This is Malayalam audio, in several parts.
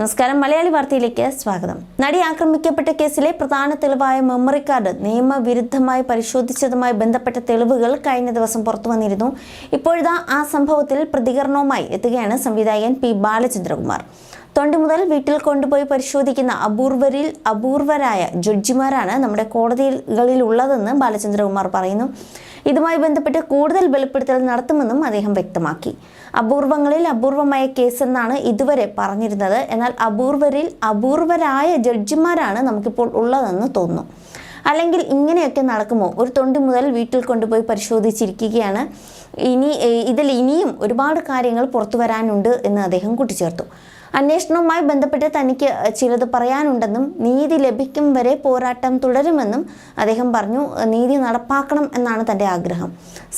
നമസ്കാരം. മലയാളി വാർത്തയിലേക്ക് സ്വാഗതം. നടി ആക്രമിക്കപ്പെട്ട കേസിലെ പ്രധാന തെളിവായ മെമ്മറി കാർഡ് നിയമവിരുദ്ധമായി പരിശോധിച്ചതുമായി ബന്ധപ്പെട്ട തെളിവുകൾ കഴിഞ്ഞ ദിവസം പുറത്തു വന്നിരുന്നു. ഇപ്പോഴിതാ ആ സംഭവത്തിൽ പ്രതികരണവുമായി എത്തുകയാണ് സംവിധായകൻ പി ബാലചന്ദ്രകുമാർ. തൊണ്ടി മുതൽ വീട്ടിൽ കൊണ്ടുപോയി പരിശോധിക്കുന്ന അപൂർവരിൽ അപൂർവരായ ജഡ്ജിമാരാണ് നമ്മുടെ കോടതികളിൽ ഉള്ളതെന്ന് ബാലചന്ദ്രകുമാർ പറയുന്നു. ഇതുമായി ബന്ധപ്പെട്ട് കൂടുതൽ വെളിപ്പെടുത്തൽ നടത്തുമെന്നും അദ്ദേഹം വ്യക്തമാക്കി. അപൂർവങ്ങളിൽ അപൂർവമായ കേസെന്നാണ് ഇതുവരെ പറഞ്ഞിരുന്നത്. എന്നാൽ അപൂർവരിൽ അപൂർവരായ ജഡ്ജിമാരാണ് നമുക്കിപ്പോൾ ഉള്ളതെന്ന് തോന്നുന്നു. അല്ലെങ്കിൽ ഇങ്ങനെയൊക്കെ നടക്കുമോ? ഒരു തൊണ്ടി മുതൽ വീട്ടിൽ കൊണ്ടുപോയി പരിശോധിച്ചിരിക്കുകയാണ്. ഇനി ഇതിൽ ഇനിയും ഒരുപാട് കാര്യങ്ങൾ പുറത്തു വരാനുണ്ട് എന്ന് അദ്ദേഹം കൂട്ടിച്ചേർത്തു. അന്വേഷണവുമായി ബന്ധപ്പെട്ട് തനിക്ക് ചിലത് പറയാനുണ്ടെന്നും നീതി ലഭിക്കും വരെ പോരാട്ടം തുടരുമെന്നും അദ്ദേഹം പറഞ്ഞു. നീതി നടപ്പാക്കണം എന്നാണ് തന്റെ ആഗ്രഹം.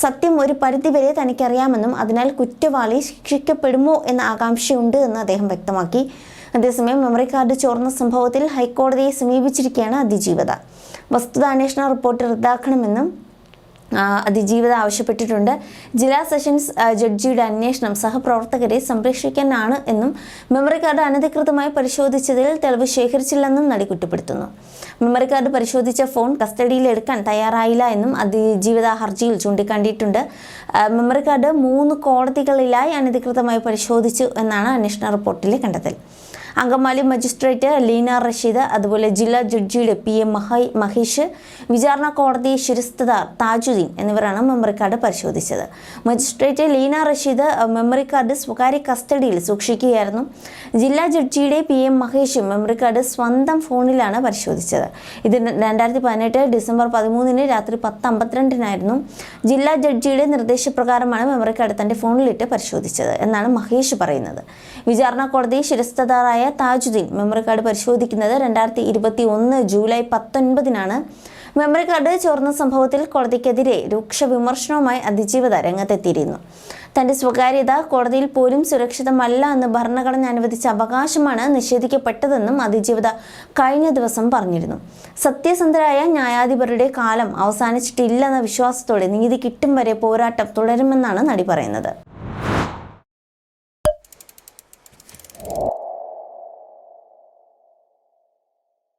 സത്യം ഒരു പരിധിവരെ തനിക്കറിയാമെന്നും അതിനാൽ കുറ്റവാളി ശിക്ഷിക്കപ്പെടുമോ എന്ന ആകാംക്ഷയുണ്ട് എന്ന് അദ്ദേഹം വ്യക്തമാക്കി. അതേസമയം മെമ്മറി കാർഡ് ചോർന്ന സംഭവത്തിൽ ഹൈക്കോടതിയെ സമീപിച്ചിരിക്കുകയാണ് അതിജീവത. വസ്തുതാന്വേഷണ റിപ്പോർട്ട് റദ്ദാക്കണമെന്നും അതിജീവിത ആവശ്യപ്പെട്ടിട്ടുണ്ട്. ജില്ലാ സെഷൻസ് ജഡ്ജിയുടെ അന്വേഷണം സഹപ്രവർത്തകരെ സംരക്ഷിക്കാനാണ് എന്നും മെമ്മറി കാർഡ് അനധികൃതമായി പരിശോധിച്ചതിൽ തെളിവ് ശേഖരിച്ചില്ലെന്നും നടി കുറ്റപ്പെടുത്തുന്നു. മെമ്മറി കാർഡ് പരിശോധിച്ച ഫോൺ കസ്റ്റഡിയിലെടുക്കാൻ തയ്യാറായില്ല എന്നും അതിജീവിത ഹർജിയിൽ ചൂണ്ടിക്കാണ്ടിയിട്ടുണ്ട് മെമ്മറി കാർഡ് മൂന്ന് കോടതികളിലായി അനധികൃതമായി പരിശോധിച്ചു എന്നാണ് അന്വേഷണ റിപ്പോർട്ടിലെ കണ്ടെത്തൽ. അങ്കമാലി മജിസ്ട്രേറ്റ് ലീന റഷീദ് അതുപോലെ ജില്ലാ ജഡ്ജിയുടെ പി എം മഹൈ മഹേഷ് വിചാരണ കോടതി ശിരസ്തദാർ താജുദ്ദീൻ എന്നിവരാണ് മെമ്മറി കാർഡ് പരിശോധിച്ചത്. Magistrate Leena Rasheed memory card സ്വകാര്യ കസ്റ്റഡിയിൽ സൂക്ഷിക്കുകയായിരുന്നു. ജില്ലാ ജഡ്ജിയുടെ P M Mahesh memory card സ്വന്തം ഫോണിലാണ് പരിശോധിച്ചത്. ഇത് രണ്ടായിരത്തി പതിനെട്ട് ഡിസംബർ പതിമൂന്നിന് രാത്രി പത്ത് അമ്പത്തിരണ്ടിനായിരുന്നു ജില്ലാ ജഡ്ജിയുടെ നിർദ്ദേശപ്രകാരമാണ് മെമ്മറി കാർഡ് തന്റെ ഫോണിലിട്ട് പരിശോധിച്ചത് എന്നാണ് മഹേഷ് പറയുന്നത്. വിചാരണ കോടതി ശിരസ്തദാറായ നേതാവായ താജുദ്ദീൻ മെമ്മറി കാർഡ് പരിശോധിക്കുന്നത് രണ്ടായിരത്തി ഇരുപത്തി ഒന്ന് ജൂലൈ പത്തൊൻപതിനാണ്. മെമ്മറി കാർഡ് ചോർന്ന സംഭവത്തിൽ കോടതിക്കെതിരെ രൂക്ഷ വിമർശനവുമായി അതിജീവത രംഗത്തെത്തിയിരുന്നു. തന്റെ സ്വകാര്യത കോടതിയിൽ പോലും സുരക്ഷിതമല്ല എന്ന് ഭരണഘടന അനുവദിച്ച അവകാശമാണ് നിഷേധിക്കപ്പെട്ടതെന്നും അതിജീവത കഴിഞ്ഞ ദിവസം പറഞ്ഞിരുന്നു. സത്യസന്ധരായ ന്യായാധിപരുടെ കാലം അവസാനിച്ചിട്ടില്ലെന്ന വിശ്വാസത്തോടെ നീതി കിട്ടും വരെ പോരാട്ടം തുടരുമെന്നാണ് നടി പറയുന്നത്.